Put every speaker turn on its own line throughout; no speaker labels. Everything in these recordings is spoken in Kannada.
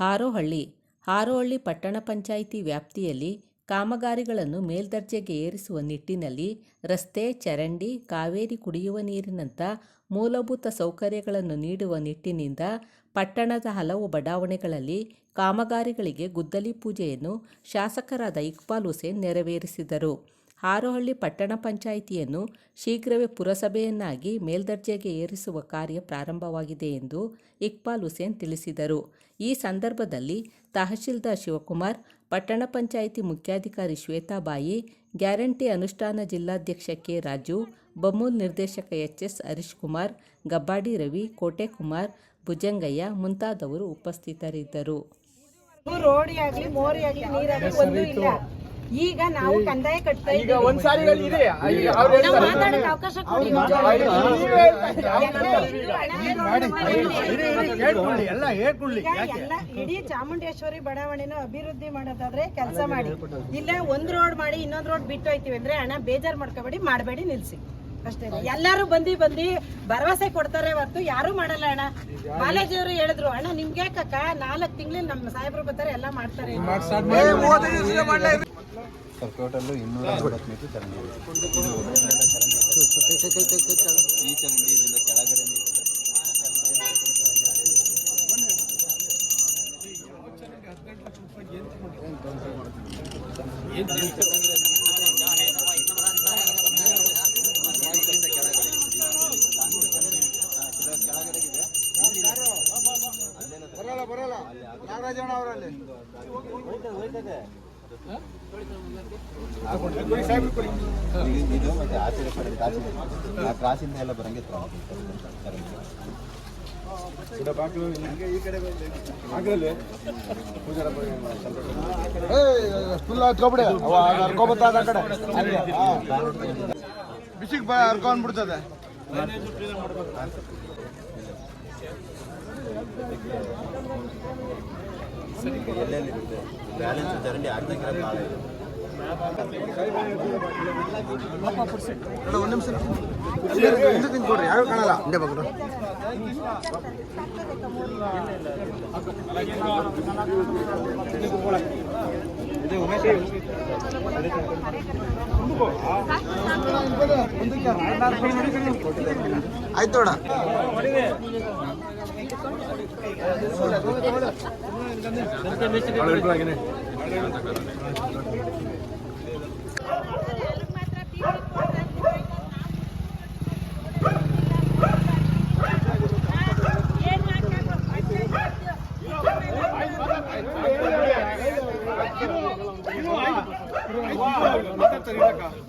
ಹಾರೋಹಳ್ಳಿ. ಹಾರೋಹಳ್ಳಿ ಪಟ್ಟಣ ಪಂಚಾಯಿತಿ ವ್ಯಾಪ್ತಿಯಲ್ಲಿ ಕಾಮಗಾರಿಗಳನ್ನು ಮೇಲ್ದರ್ಜೆಗೆ ಏರಿಸುವ ನಿಟ್ಟಿನಲ್ಲಿ ರಸ್ತೆ, ಚರಂಡಿ, ಕಾವೇರಿ ಕುಡಿಯುವ ನೀರಿನಂಥ ಮೂಲಭೂತ ಸೌಕರ್ಯಗಳನ್ನು ನೀಡುವ ನಿಟ್ಟಿನಿಂದ ಪಟ್ಟಣದ ಹಲವು ಬಡಾವಣೆಗಳಲ್ಲಿ ಕಾಮಗಾರಿಗಳಿಗೆ ಗುದ್ದಲಿ ಪೂಜೆಯನ್ನು ಶಾಸಕರಾದ ಇಕ್ಬಾಲ್ ಹುಸೇನ್ ನೆರವೇರಿಸಿದರು. ಹಾರೋಹಳ್ಳಿ ಪಟ್ಟಣ ಪಂಚಾಯಿತಿಯನ್ನು ಶೀಘ್ರವೇ ಪುರಸಭೆಯನ್ನಾಗಿ ಮೇಲ್ದರ್ಜೆಗೆ ಏರಿಸುವ ಕಾರ್ಯ ಪ್ರಾರಂಭವಾಗಿದೆ ಎಂದು ಇಕ್ಬಾಲ್ ಹುಸೇನ್ ತಿಳಿಸಿದರು. ಈ ಸಂದರ್ಭದಲ್ಲಿ ತಹಶೀಲ್ದಾರ್ ಶಿವಕುಮಾರ್ ಪಟ್ಟಣ ಪಂಚಾಯಿತಿ ಮುಖ್ಯಾಧಿಕಾರಿ ಶ್ವೇತಾಬಾಯಿ ಗ್ಯಾರಂಟಿ ಅನುಷ್ಠಾನ ಜಿಲ್ಲಾಧ್ಯಕ್ಷ ಕೆ ರಾಜು ಬಮೂಲ್ ನಿರ್ದೇಶಕ ಎಚ್ ಎಸ್ ಹರೀಶ್ ಕುಮಾರ್ ಗಬ್ಬಾಡಿ ರವಿ ಕೋಟೆ ಕುಮಾರ್ ಭುಜಂಗಯ್ಯ ಮುಂತಾದವರು ಉಪಸ್ಥಿತರಿದ್ದರು.
ಈಗ ನಾವು ಕಂದಾಯ ಕಟ್ತಾ
ಈಗ ಒಂದ್ ಸಾರಿಗಳು ಇದೆ.
ಮಾತಾಡಕ್ಕೆ ಅವಕಾಶ ಕೊಡಿ.
ಎಲ್ಲ
ಇಡೀ ಚಾಮುಂಡೇಶ್ವರಿ ಬಡಾವಣೆನ ಅಭಿವೃದ್ಧಿ ಮಾಡೋದಾದ್ರೆ ಕೆಲಸ ಮಾಡಿ. ಇಲ್ಲ ಒಂದ್ ರೋಡ್ ಮಾಡಿ ಇನ್ನೊಂದ್ ರೋಡ್ ಬಿಟ್ಟು ಹೋಯ್ತಿವಿ ಅಂದ್ರೆ ಹಣ ಬೇಜಾರ್ ಮಾಡ್ಕೋಬೇಡಿ ಮಾಡಬೇಡಿ ನಿಲ್ಸಿ. ಅಷ್ಟೇ ಎಲ್ಲಾರು ಬಂದಿ ಬಂದಿ ಭರವಸೆ ಕೊಡ್ತಾರೆ ಹೊರತು ಯಾರು ಮಾಡಲ್ಲ ಅಣ್ಣ ಬಾಲಾಜಿಯವರು ಹೇಳಿದ್ರು ಅಣ್ಣ ನಿಮ್ಗೆ ಕಕ್ಕ ನಾಲ್ಕು ತಿಂಗಳು ನಮ್ಮ ಸಾಹೇಬ್ರು ಬರ್ತಾರೆ ಎಲ್ಲ ಮಾಡ್ತಾರೆ.
ಟೋಟಲ್ಲು ಇನ್ನೂರ ಐವತ್ತು ಮೀಟರ್ ಚರಂಡಿ ಇದೆ. ಈ ಚರಂಡಿ ಇಲ್ಲಿಂದ ಕೆಳಗಡೆ
ಬರಲ್ಲ
ಕ್ರಾಸಿಂದ ಎಲ್ಲ ಬರಂಗೆ
ಹರ್ಕೊಬತ್ತ ಆ ಕಡೆ ಬಿಸಿಗೆ ಬ ಹರ್ಕೊಂಡ್ಬಿಡ್ತದೆ
ಎಲ್ಲೆಲ್ಲಿರುತ್ತೆ ಬ್ಯಾಲೆನ್ಸ್ ಚರಂಡಿ ಆಗ್ಬೇಕಿರೋ ಕಾಲ ಇದೆ
ಒಂದು ನಿಮಿಷ ಹಿಂದೆ ತಿಂದ್ಕೊಡ್ರಿ ಯಾರು ಕಾಣಲ್ಲ ಹಿಂದೆ ಬಗ್ರು ಆಯ್ತು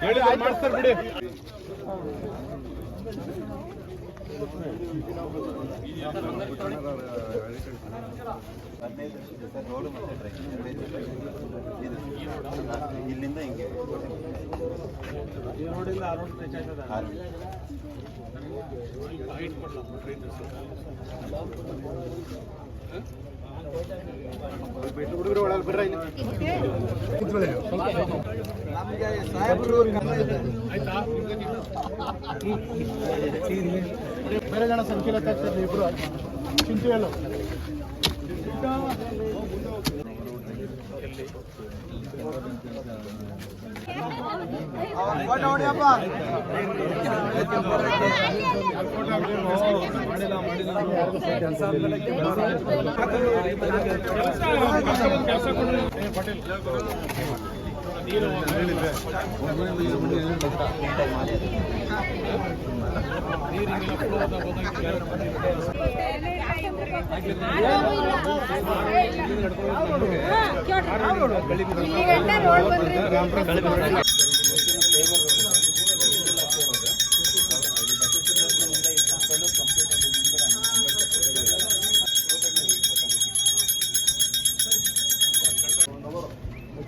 ನೋಡ
ಮಾಡ್ತಾರೆ ಬಿಡಿ.
ಹದಿನೈದು ವರ್ಷದ ಸರ್ ರೋಡು ಮತ್ತು ಇಲ್ಲಿಂದ ಹಿಂಗೆ.
ನಮಗೆ ಸಾಹೇಬರು ಬೇರೆ ಜನ ಸಂಖ್ಯೆ ಇಬ್ರು. ಚಿಂತೆ ನೀರಿನ ಇಲ್ಲ ಫೋಟೋ ರೋಡ್ ಅವೆಲ್ಲ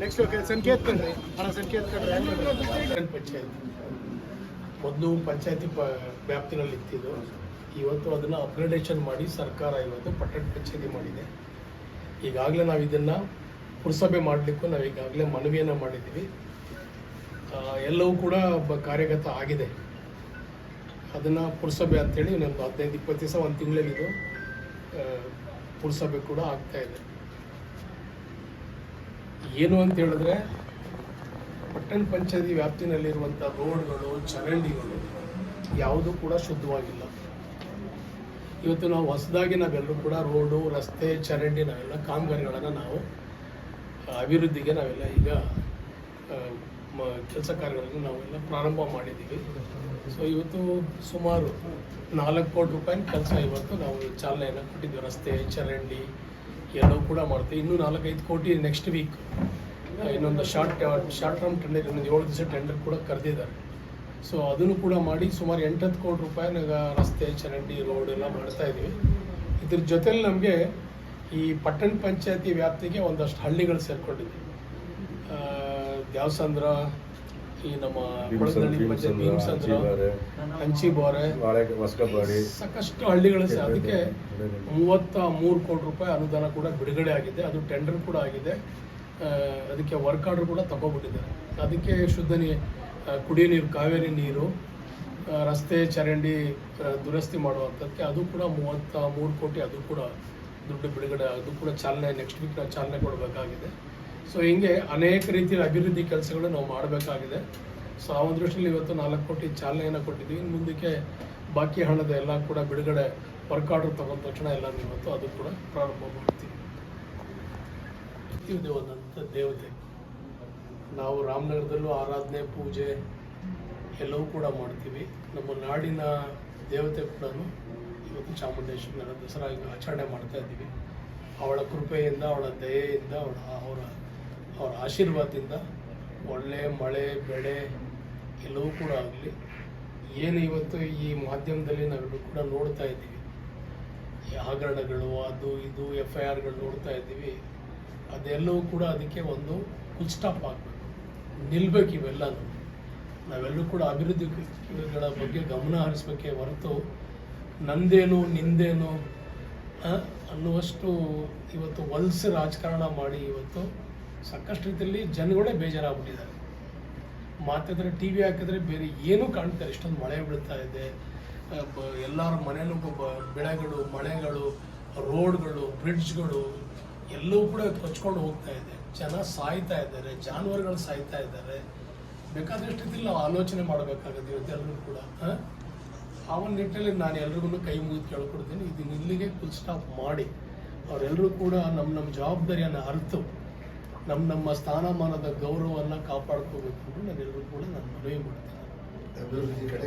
ನೆಕ್ಸ್ಟ್ ಸಂಕೇತ್ ಸಂಕೇತ್
ಮೊದಲು ಪಂಚಾಯತಿ ವ್ಯಾಪ್ತಿನಲ್ಲಿ ಇತ್ತಿದ್ದು ಇವತ್ತು ಅದನ್ನು ಅಪ್ಗ್ರೇಡೇಷನ್ ಮಾಡಿ ಸರ್ಕಾರ ಇವತ್ತು ಪಟ್ಟಣ ಪಂಚಾಯತಿ ಮಾಡಿದೆ. ಈಗಾಗಲೇ ನಾವು ಇದನ್ನ ಪುರಸಭೆ ಮಾಡಲಿಕ್ಕೂ ನಾವು ಈಗಾಗಲೇ ಮನವಿಯನ್ನು ಮಾಡಿದ್ದೀವಿ. ಎಲ್ಲವೂ ಕೂಡ ಒಬ್ಬ ಕಾರ್ಯಗತ ಆಗಿದೆ. ಅದನ್ನು ಪುರಸಭೆ ಅಂತೇಳಿ ಒಂದು ಹದಿನೈದು, ಇಪ್ಪತ್ತು ದಿವಸ, ಒಂದು ತಿಂಗಳಲ್ಲಿ ಇದು ಪುರಸಭೆ ಕೂಡ ಆಗ್ತಾ ಇದೆ. ಏನು ಅಂತ ಹೇಳಿದ್ರೆ, ಪಟ್ಟಣ ಪಂಚಾಯತಿ ವ್ಯಾಪ್ತಿನಲ್ಲಿರುವಂಥ ರೋಡ್ಗಳು, ಚರಂಡಿಗಳು ಯಾವುದೂ ಕೂಡ ಶುದ್ಧವಾಗಿಲ್ಲ. ಇವತ್ತು ನಾವು ಹೊಸದಾಗಿ ನಾವೆಲ್ಲರೂ ಕೂಡ ರೋಡು, ರಸ್ತೆ, ಚರಂಡಿ, ನಾವೆಲ್ಲ ಕಾಮಗಾರಿಗಳನ್ನು ನಾವು ಅಭಿವೃದ್ಧಿಗೆ ನಾವೆಲ್ಲ ಈಗ ಕೆಲಸ ಕಾರ್ಯಗಳನ್ನು ನಾವೆಲ್ಲ ಪ್ರಾರಂಭ ಮಾಡಿದ್ದೀವಿ. ಸೊ ಇವತ್ತು ಸುಮಾರು ನಾಲ್ಕು ಕೋಟಿ ರೂಪಾಯಿ ಕೆಲಸ ಇವತ್ತು ನಾವು ಚಾಲನೆಯನ್ನು ಕೊಟ್ಟಿದ್ದೀವಿ. ರಸ್ತೆ, ಚರಂಡಿ ಎಲ್ಲವೂ ಕೂಡ ಮಾಡ್ತೀವಿ. ಇನ್ನೂ ನಾಲ್ಕೈದು ಕೋಟಿ ನೆಕ್ಸ್ಟ್ ವೀಕ್ ಇನ್ನೊಂದು ಶಾರ್ಟ್ ಶಾರ್ಟ್ ಟರ್ಮ್ ಟೆಂಡರ್ ಇನ್ನೊಂದು ಏಳು ದಿವಸ ಟೆಂಡರ್ ಕೂಡ ಕರೆದಿದ್ದಾರೆ. ಸೊ ಅದನ್ನು ಕೂಡ ಮಾಡಿ ಸುಮಾರು ಎಂಟತ್ತು ಕೋಟಿ ರೂಪಾಯಿನ ರಸ್ತೆ, ಚರಂಡಿ ರೋಡ್ ಎಲ್ಲ ಮಾಡ್ತಾ ಇದ್ದೀವಿ. ಇದ್ರ ಜೊತೆಲಿ ನಮಗೆ ಈ ಪಟ್ಟಣ ಪಂಚಾಯತಿ ವ್ಯಾಪ್ತಿಗೆ ಒಂದಷ್ಟು ಹಳ್ಳಿಗಳು ಸೇರ್ಕೊಂಡಿದೆ. ದ್ಯಾವಸಂದ್ರ ಈ ನಮ್ಮ ಕೊಳಗನಹಳ್ಳಿ ಪಂಚಾಯತ್ ಭೀಮಸಂದ್ರ ಹಂಚಿಬೋರೆ ಸಾಕಷ್ಟು ಹಳ್ಳಿಗಳು ಸಹ. ಅದಕ್ಕೆ ಮೂವತ್ತ ಮೂರು ಕೋಟಿ ರೂಪಾಯಿ ಅನುದಾನ ಕೂಡ ಬಿಡುಗಡೆ ಆಗಿದೆ. ಅದು ಟೆಂಡರ್ ಕೂಡ ಆಗಿದೆ. ಅದಕ್ಕೆ ವರ್ಕ್ ಆರ್ಡರ್ ಕೂಡ ತಗೊಬಿಟ್ಟಿದ್ದಾರೆ. ಅದಕ್ಕೆ ಶುದ್ಧ ನೀ ಕುಡಿಯೋ ನೀರು ಕಾವೇರಿ ನೀರು ರಸ್ತೆ ಚರಂಡಿ ದುರಸ್ತಿ ಮಾಡುವಂಥದ್ದಕ್ಕೆ ಅದು ಕೂಡ ಮೂವತ್ತ ಮೂರು ಕೋಟಿ ಅದು ಕೂಡ ದುಡ್ಡು ಬಿಡುಗಡೆ ಅದು ಕೂಡ ಚಾಲನೆ ನೆಕ್ಸ್ಟ್ ವೀಕ್ ಚಾಲನೆ ಕೊಡಬೇಕಾಗಿದೆ. ಸೊ ಹಿಂಗೆ ಅನೇಕ ರೀತಿಯ ಅಭಿವೃದ್ಧಿ ಕೆಲಸಗಳು ನಾವು ಮಾಡಬೇಕಾಗಿದೆ. ಸೊ ಆ ಒಂದು ದೃಷ್ಟಿಯಲ್ಲಿ ಇವತ್ತು ನಾಲ್ಕು ಕೋಟಿ ಚಾಲನೆಯನ್ನು ಕೊಟ್ಟಿದ್ದೀವಿ. ಇನ್ನು ಮುಂದಕ್ಕೆ ಬಾಕಿ ಹಣದ ಎಲ್ಲ ಕೂಡ ಬಿಡುಗಡೆ ವರ್ಕ್ ಆರ್ಡರ್ ತಗೊಂಡ ತಕ್ಷಣ ಎಲ್ಲ ಇವತ್ತು ಅದು ಕೂಡ ಪ್ರಾರಂಭ ಮಾಡ್ತೀವಿ. ಒಂದಂಥ ದೇವತೆ. ನಾವು ರಾಮನಗರದಲ್ಲೂ ಆರಾಧನೆ, ಪೂಜೆ ಎಲ್ಲವೂ ಕೂಡ ಮಾಡ್ತೀವಿ. ನಮ್ಮ ನಾಡಿನ ದೇವತೆ ಕೂಡ ಇವತ್ತು ಚಾಮುಂಡೇಶ್ವರಿನ ದಸರಾ ಆಚರಣೆ ಮಾಡ್ತಾ ಇದ್ದೀವಿ. ಅವಳ ಕೃಪೆಯಿಂದ, ಅವಳ ದಯೆಯಿಂದ, ಅವಳ ಅವರ ಅವರ ಆಶೀರ್ವಾದದಿಂದ ಒಳ್ಳೆ ಮಳೆ, ಬೆಳೆ ಎಲ್ಲವೂ ಕೂಡ ಆಗಲಿ. ಏನು ಇವತ್ತು ಈ ಮಾಧ್ಯಮದಲ್ಲಿ ನಾವೆಲ್ಲರೂ ಕೂಡ ನೋಡ್ತಾ ಇದ್ದೀವಿ. ಈ ಹಗರಣಗಳು, ಅದು ಇದು ಎಫ್ ಐ ಆರ್ಗಳು ನೋಡ್ತಾ ಇದ್ದೀವಿ. ಅದೆಲ್ಲವೂ ಕೂಡ ಅದಕ್ಕೆ ಒಂದು ಫುಲ್ ಸ್ಟಾಪ್ ಆಗಬೇಕು. ನಿಲ್ಬೇಕು ಇವೆಲ್ಲನೂ. ನಾವೆಲ್ಲರೂ ಕೂಡ ಅಭಿವೃದ್ಧಿಗಳ ಬಗ್ಗೆ ಗಮನ ಹರಿಸ್ಬೇಕೇ ಹೊರತು ನಂದೇನು, ನಿಂದೇನು ಅನ್ನುವಷ್ಟು ಇವತ್ತು ವಲ್ಸ್ ರಾಜಕಾರಣ ಮಾಡಿ ಇವತ್ತು ಸಾಕಷ್ಟು ರೀತಿಯಲ್ಲಿ ಜನಗಳೇ ಬೇಜಾರಾಗ್ಬಿಟ್ಟಿದ್ದಾರೆ. ಮಾತಾಡಿದ್ರೆ ಟಿ ವಿ ಹಾಕಿದ್ರೆ ಬೇರೆ ಏನೂ ಕಾಣ್ತಾರೆ ಇಷ್ಟೊಂದು ಮಳೆ ಬೀಳ್ತಾ ಇದೆ. ಎಲ್ಲರ ಮನೆಯಲ್ಲೂ ಬೆಳೆಗಳು, ಮಳೆಗಳು, ರೋಡ್ಗಳು, ಬ್ರಿಡ್ಜ್ಗಳು ಎಲ್ಲವೂ ಕೂಡ ಕೊಚ್ಕೊಂಡು ಹೋಗ್ತಾ ಇದೆ. ಜನ ಸಾಯ್ತಾ ಇದ್ದಾರೆ, ಜಾನುವಾರುಗಳು ಸಾಯ್ತಾ ಇದ್ದಾರೆ. ಬೇಕಾದಷ್ಟು ರೀತಿಯಲ್ಲಿ ನಾವು ಆಲೋಚನೆ ಮಾಡಬೇಕಾಗುತ್ತೆ ಇವತ್ತೆಲ್ಲರೂ ಕೂಡ? ಆ ಒಂದು ನಿಟ್ಟಿನಲ್ಲಿ ನಾನು ಎಲ್ರಿಗೂ ಕೈ ಮುಗಿದು ಕೇಳ್ಕೊಡ್ತೀನಿ. ಇದನ್ನ ಇಲ್ಲಿಗೆ ಫುಲ್ ಸ್ಟಾಪ್ ಮಾಡಿ. ಅವರೆಲ್ಲರೂ ಕೂಡ ನಮ್ಮ ನಮ್ಮ ಜವಾಬ್ದಾರಿಯನ್ನು ಅರಿತು. ನಮ್ಮ ನಮ್ಮ ಸ್ಥಾನಮಾನದ ಗೌರವವನ್ನು ಕಾಪಾಡ್ಕೋಬೇಕು ಅಂತ ನಾನು ಎಲ್ಲರೂ ಕೂಡ ನಾನು ಮನವಿ
ಕಡೆ